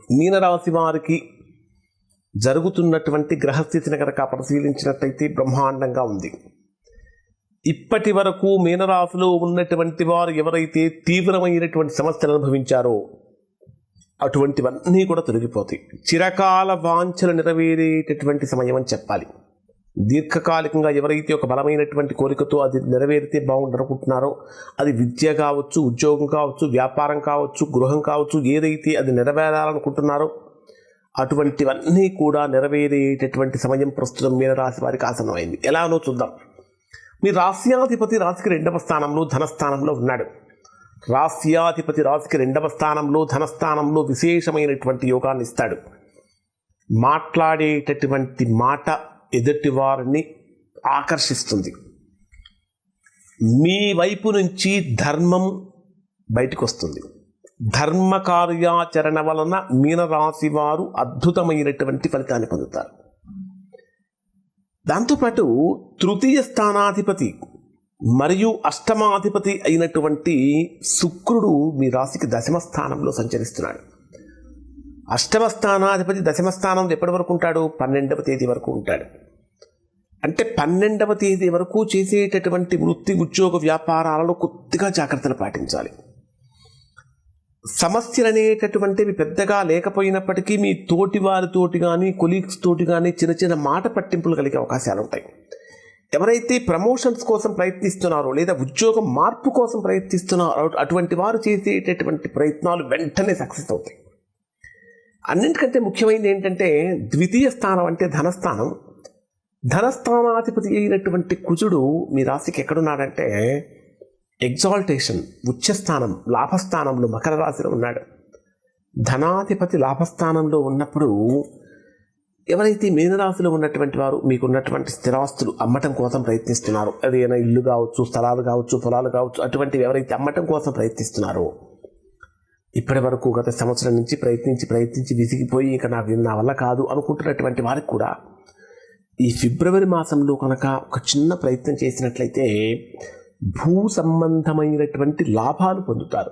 మీనరాశి వారికి జరుగుతున్నటువంటి గ్రహస్థితిని కనుక పరిశీలించినట్టయితే బ్రహ్మాండంగా ఉంది. ఇప్పటి వరకు మీనరాశిలో ఉన్నటువంటి వారు ఎవరైతే తీవ్రమైనటువంటి సమస్యలు అనుభవించారో అటువంటివన్నీ కూడా తొలగిపోతాయి. చిరకాల వాంఛలు నెరవేరేటటువంటి సమయం అని చెప్పాలి. దీర్ఘకాలికంగా ఎవరైతే ఒక బలమైనటువంటి కోరికతో అది నెరవేరితే బాగుండనుకుంటున్నారో అది విద్య కావచ్చు ఉద్యోగం కావచ్చు వ్యాపారం కావచ్చు గృహం కావచ్చు ఏదైతే అది నెరవేరాలనుకుంటున్నారో అటువంటివన్నీ కూడా నెరవేరేటటువంటి సమయం ప్రస్తుతం మీనరాశి వారికి ఆసన్నమైంది. ఎలానో చూద్దాం. మీ రాస్యాధిపతి రాశికి రెండవ స్థానంలో ధనస్థానంలో ఉన్నాడు. రాస్యాధిపతి రాశికి రెండవ స్థానంలో ధనస్థానంలో విశేషమైనటువంటి యోగాన్ని ఇస్తాడు. మాట్లాడేటటువంటి మాట ఎదుటి వారిని ఆకర్షిస్తుంది. మీ వైపు నుంచి ధర్మం బయటకు వస్తుంది ధర్మ కార్యాచరణ వలన మీనరాశి వారు అద్భుతమైనటువంటి ఫలితాన్ని పొందుతారు. దాంతోపాటు తృతీయ స్థానాధిపతి మరియు అష్టమాధిపతి అయినటువంటి శుక్రుడు మీ రాశికి దశమ స్థానంలో సంచరిస్తున్నాడు. అష్టమ స్థానాధిపతి దశమ స్థానంలో ఎప్పటి వరకు ఉంటాడు? పన్నెండవ తేదీ వరకు ఉంటాడు. అంటే పన్నెండవ తేదీ వరకు చేసేటటువంటి వృత్తి ఉద్యోగ వ్యాపారాలలో కొద్దిగా జాగ్రత్తలు పాటించాలి. సమస్యలు అనేటటువంటివి పెద్దగా లేకపోయినప్పటికీ మీ తోటి వారితోటి కానీ కొలీగ్స్ తోటి కానీ చిన్న చిన్న మాట పట్టింపులు కలిగే అవకాశాలు ఉంటాయి ఎవరైతే ప్రమోషన్స్ కోసం ప్రయత్నిస్తున్నారో లేదా ఉద్యోగం మార్పు కోసం ప్రయత్నిస్తున్నారో అటువంటి వారు చేసేటటువంటి ప్రయత్నాలు వెంటనే సక్సెస్ అవుతాయి. అన్నింటికంటే ముఖ్యమైనది ఏంటంటే ద్వితీయ స్థానం అంటే ధనస్థానం. ధనస్థానాధిపతి అయినటువంటి కుజుడు మీ రాశికి ఎక్కడున్నాడంటే ఎగ్జాల్టేషన్ ఉచ్చస్థానం లాభస్థానంలో మకర రాశిలో ఉన్నాడు. ధనాధిపతి లాభస్థానంలో ఉన్నప్పుడు ఎవరైతే మీనరాశిలో ఉన్నటువంటి వారు మీకు ఉన్నటువంటి స్థిరాస్తులు అమ్మటం కోసం ప్రయత్నిస్తున్నారు. అదేనా ఇల్లు కావచ్చు స్థలాలు కావచ్చు పొలాలు కావచ్చు అటువంటివి ఎవరైతే అమ్మటం కోసం ప్రయత్నిస్తున్నారో ఇప్పటి వరకు గత సంవత్సరం నుంచి ప్రయత్నించి ప్రయత్నించి విసిగిపోయి ఇక నాకు నా వల్ల కాదు అనుకుంటున్నటువంటి వారికి కూడా ఈ ఫిబ్రవరి మాసంలో కనుక ఒక చిన్న ప్రయత్నం చేసినట్లయితే భూ సంబంధమైనటువంటి లాభాలు పొందుతారు.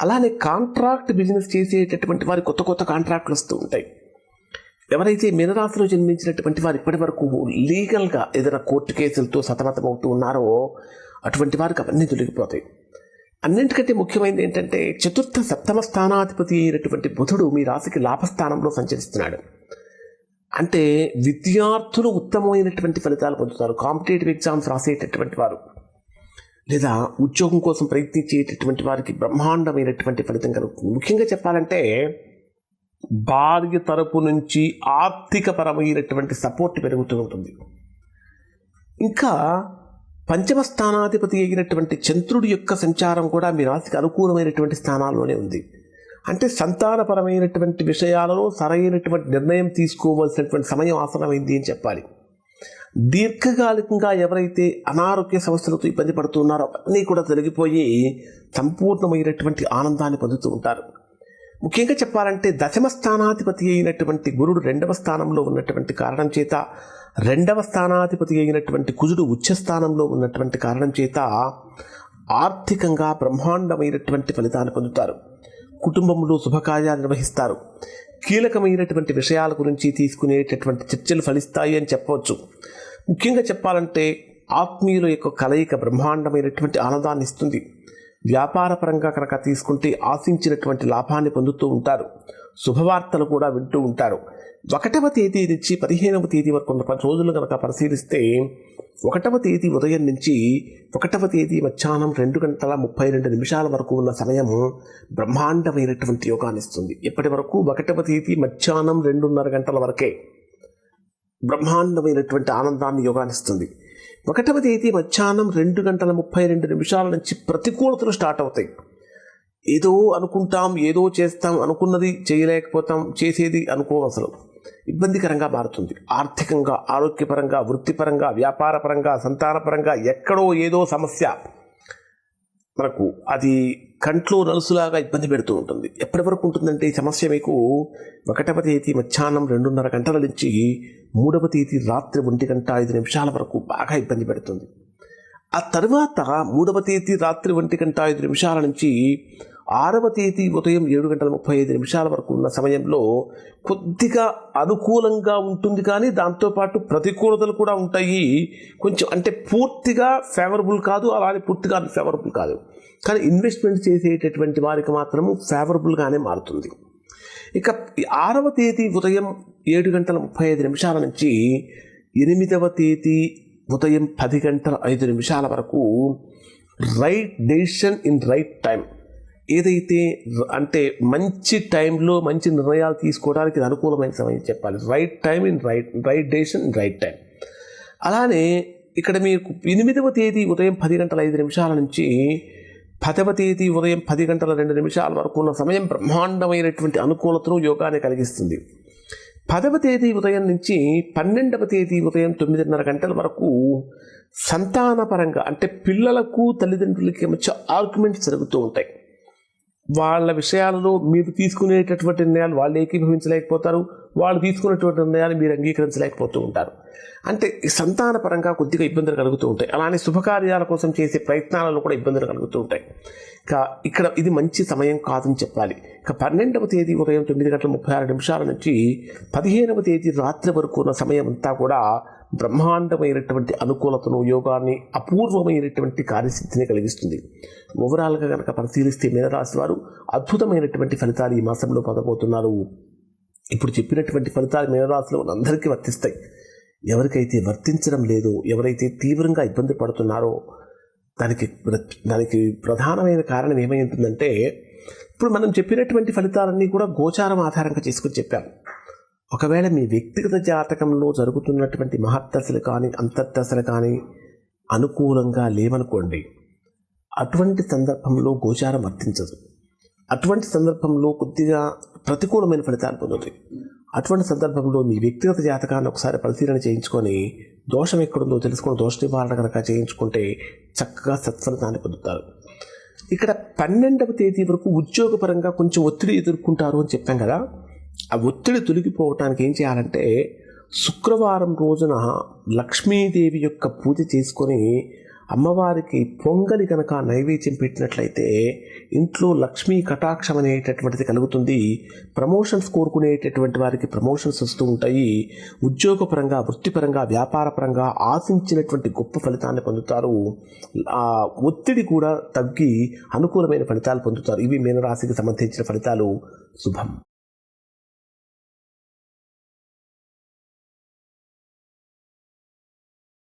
అలానే కాంట్రాక్ట్ బిజినెస్ చేసేటటువంటి వారి కొత్త కొత్త కాంట్రాక్ట్లు వస్తూ ఉంటాయి. ఎవరైతే మీనరాశిలో జన్మించినటువంటి వారు ఇప్పటి వరకు లీగల్గా ఏదైనా కోర్టు కేసులతో సతమతమవుతూ ఉన్నారో అటువంటి వారికి అవన్నీ తొలగిపోతాయి. అన్నింటికంటే ముఖ్యమైనది ఏంటంటే చతుర్థ సప్తమ స్థానాధిపతి అయినటువంటి బుధుడు మీ రాశికి లాభస్థానంలో సంచరిస్తున్నాడు. అంటే విద్యార్థులు ఉత్తమమైనటువంటి ఫలితాలు పొందుతారు. కాంపిటేటివ్ ఎగ్జామ్స్ రాసేటటువంటి వారు లేదా ఉద్యోగం కోసం ప్రయత్నించేటటువంటి వారికి బ్రహ్మాండమైనటువంటి ఫలితం కలుగుతుంది. ముఖ్యంగా చెప్పాలంటే భార్య తరపు నుంచి ఆర్థికపరమైనటువంటి సపోర్ట్ పెరుగుతూ ఉంటుంది. ఇంకా పంచమ స్థానాధిపతి అయినటువంటి చంద్రుడి యొక్క సంచారం కూడా మీ రాశికి అనుకూలమైనటువంటి స్థానాల్లోనే ఉంది. అంటే సంతానపరమైనటువంటి విషయాలలో సరైనటువంటి నిర్ణయం తీసుకోవాల్సినటువంటి సమయం ఆసనమైంది అని చెప్పాలి. దీర్ఘకాలికంగా ఎవరైతే అనారోగ్య సమస్యలతో ఇబ్బంది పడుతున్నారో అన్నీ కూడా తొలగిపోయి సంపూర్ణమైనటువంటి ఆనందాన్ని పొందుతూ ఉంటారు. ముఖ్యంగా చెప్పాలంటే దశమ స్థానాధిపతి అయినటువంటి గురుడు రెండవ స్థానంలో ఉన్నటువంటి కారణం చేత రెండవ స్థానాధిపతి అయినటువంటి కుజుడు ఉచ్చ స్థానంలో ఉన్నటువంటి కారణం చేత ఆర్థికంగా బ్రహ్మాండమైనటువంటి ఫలితాన్ని పొందుతారు. కుటుంబంలో శుభకార్యాలు నిర్వహిస్తారు. కీలకమైనటువంటి విషయాల గురించి తీసుకునేటటువంటి చర్చలు ఫలిస్తాయి అని చెప్పవచ్చు. ముఖ్యంగా చెప్పాలంటే ఆత్మీయుల యొక్క కలయిక బ్రహ్మాండమైనటువంటి ఆనందాన్ని ఇస్తుంది. వ్యాపారపరంగా కనుక తీసుకుంటే ఆశించినటువంటి లాభాన్ని పొందుతూ ఉంటారు. శుభవార్తలు కూడా వింటూ ఉంటారు. ఒకటవ తేదీ నుంచి పదిహేనవ తేదీ వరకు ఉన్న పది రోజులు కనుక పరిశీలిస్తే ఒకటవ తేదీ ఉదయం నుంచి ఒకటవ తేదీ మధ్యాహ్నం రెండు గంటల ముప్పై రెండు నిమిషాల వరకు ఉన్న సమయం బ్రహ్మాండమైనటువంటి యోగాన్ని ఇస్తుంది. ఇప్పటి వరకు ఒకటవ తేదీ మధ్యాహ్నం రెండున్నర గంటల వరకే బ్రహ్మాండమైనటువంటి ఆనందాన్ని యోగానిస్తుంది ఒకటవ తేదీ మధ్యాహ్నం రెండు గంటల ముప్పై రెండు నిమిషాల నుంచి ప్రతికూలతలు స్టార్ట్ అవుతాయి. ఏదో అనుకుంటాం ఏదో చేస్తాం అనుకున్నది చేయలేకపోతాం చేసేది అనుకో అసలు. ఇబ్బందికరంగా మారుతుంది. ఆర్థికంగా ఆరోగ్యపరంగా వృత్తిపరంగా వ్యాపారపరంగా సంతానపరంగా ఎక్కడో ఏదో సమస్య. మనకు అది కంట్లో నలుసులాగా ఇబ్బంది పెడుతూ ఉంటుంది. ఎప్పటి వరకు ఉంటుందంటే ఈ సమస్య మీకు ఒకటవ తేదీ మధ్యాహ్నం రెండున్నర గంటల నుంచి మూడవ తేదీ రాత్రి ఒంటి గంట ఐదు నిమిషాల వరకు బాగా ఇబ్బంది పెడుతుంది. ఆ తర్వాత మూడవ తేదీ రాత్రి ఒంటి గంట ఐదు నిమిషాల నుంచి ఆరవ తేదీ ఉదయం ఏడు గంటల ముప్పై ఐదు నిమిషాల వరకు ఉన్న సమయంలో కొద్దిగా అనుకూలంగా ఉంటుంది కానీ దాంతోపాటు ప్రతికూలతలు కూడా ఉంటాయి. కొంచెం అంటే పూర్తిగా ఫేవరబుల్ కాదు అలానే పూర్తిగా ఫేవరబుల్ కాదు. కానీ ఇన్వెస్ట్మెంట్ చేసేటటువంటి వారికి మాత్రము ఫేవరబుల్గానే మారుతుంది. ఇక ఆరవ తేదీ ఉదయం ఏడు గంటల ముప్పై ఐదు నిమిషాల నుంచి ఎనిమిదవ తేదీ ఉదయం పది గంటల ఐదు నిమిషాల వరకు right decision in right time ఏదైతే అంటే మంచి టైంలో మంచి నిర్ణయాలు తీసుకోవడానికి అనుకూలమైన సమయం చెప్పాలి. Right time in right right decision in right time. అలానే ఇక్కడ మీకు ఎనిమిదవ తేదీ ఉదయం పది గంటల ఐదు నిమిషాల నుంచి పదవ తేదీ ఉదయం పది గంటల రెండు నిమిషాల వరకు ఉన్న సమయం బ్రహ్మాండమైనటువంటి అనుకూలతను యోగాన్ని కలిగిస్తుంది. పదవ తేదీ ఉదయం నుంచి పన్నెండవ తేదీ ఉదయం తొమ్మిదిన్నర గంటల వరకు సంతానపరంగా అంటే పిల్లలకు తల్లిదండ్రులకి మధ్య ఆర్గ్యుమెంట్స్ జరుగుతూ ఉంటాయి. వాళ్ళ విషయాలలో మీరు తీసుకునేటటువంటి నిర్ణయాలు వాళ్ళు ఏకీభవించలేకపోతారు. వాళ్ళు తీసుకున్నటువంటి నిర్ణయాన్ని మీరు అంగీకరించలేకపోతూ ఉంటారు. అంటే సంతాన పరంగా కొద్దిగా ఇబ్బందులు కలుగుతూ ఉంటాయి. అలానే శుభకార్యాల కోసం చేసే ప్రయత్నాలలో కూడా ఇబ్బందులు కలుగుతూ ఉంటాయి. ఇక ఇక్కడ ఇది మంచి సమయం కాదని చెప్పాలి. ఇక పన్నెండవ తేదీ ఉదయం తొమ్మిది గంటల ముప్పై ఆరు నిమిషాల నుంచి పదిహేనవ తేదీ రాత్రి వరకు ఉన్న సమయం అంతా కూడా బ్రహ్మాండమైనటువంటి అనుకూలతను యోగాన్ని అపూర్వమైనటువంటి కార్యసిద్ధిని కలిగిస్తుంది. ఓవరాల్గా కనుక పరిశీలిస్తే మీనరాశి వారు అద్భుతమైనటువంటి ఫలితాలు ఈ మాసంలో పొందబోతున్నారు. ఇప్పుడు చెప్పినటువంటి ఫలితాలు మీనరాశిలో ఉన్న అందరికీ వర్తిస్తాయి. ఎవరికైతే వర్తించడం లేదో ఎవరైతే తీవ్రంగా ఇబ్బంది పడుతున్నారో దానికి దానికి ప్రధానమైన కారణం ఏమై ఉంటుందంటే ఇప్పుడు మనం చెప్పినటువంటి ఫలితాలన్నీ కూడా గోచారం ఆధారంగా చేసుకుని చెప్పాం ఒకవేళ మీ వ్యక్తిగత జాతకంలో జరుగుతున్నటువంటి మహత్తశలు కానీ అంతర్దశలు కానీ అనుకూలంగా లేవనుకోండి అటువంటి సందర్భంలో గోచారం వర్తించదు. అటువంటి సందర్భంలో కొద్దిగా ప్రతికూలమైన ఫలితాలు పొందుతుంది. అటువంటి సందర్భంలో మీ వ్యక్తిగత జాతకాన్ని ఒకసారి పరిశీలన చేయించుకొని దోషం ఎక్కడుందో తెలుసుకుని దోష నివారణ కనుక చేయించుకుంటే చక్కగా సత్ఫలితాన్ని పొందుతారు. ఇక్కడ పన్నెండవ తేదీ వరకు ఉద్యోగపరంగా కొంచెం ఒత్తిడి ఎదుర్కొంటారు అని చెప్పాం కదా. ఆ ఒత్తిడి తొలగిపోవటానికి ఏం చేయాలంటే శుక్రవారం రోజున లక్ష్మీదేవి యొక్క పూజ చేసుకొని అమ్మవారికి పొంగలి కనుక నైవేద్యం పెట్టినట్లయితే ఇంట్లో లక్ష్మీ కటాక్షం అనేటటువంటిది కలుగుతుంది. ప్రమోషన్స్ కోరుకునేటటువంటి వారికి ప్రమోషన్స్ వస్తూ ఉంటాయి. ఉద్యోగపరంగా వృత్తిపరంగా వ్యాపారపరంగా ఆశించినటువంటి గొప్ప ఫలితాన్ని పొందుతారు. ఆ ఒత్తిడి కూడా తగ్గి అనుకూలమైన ఫలితాలు పొందుతారు. ఇవి మీనరాశికి సంబంధించిన ఫలితాలు. శుభం.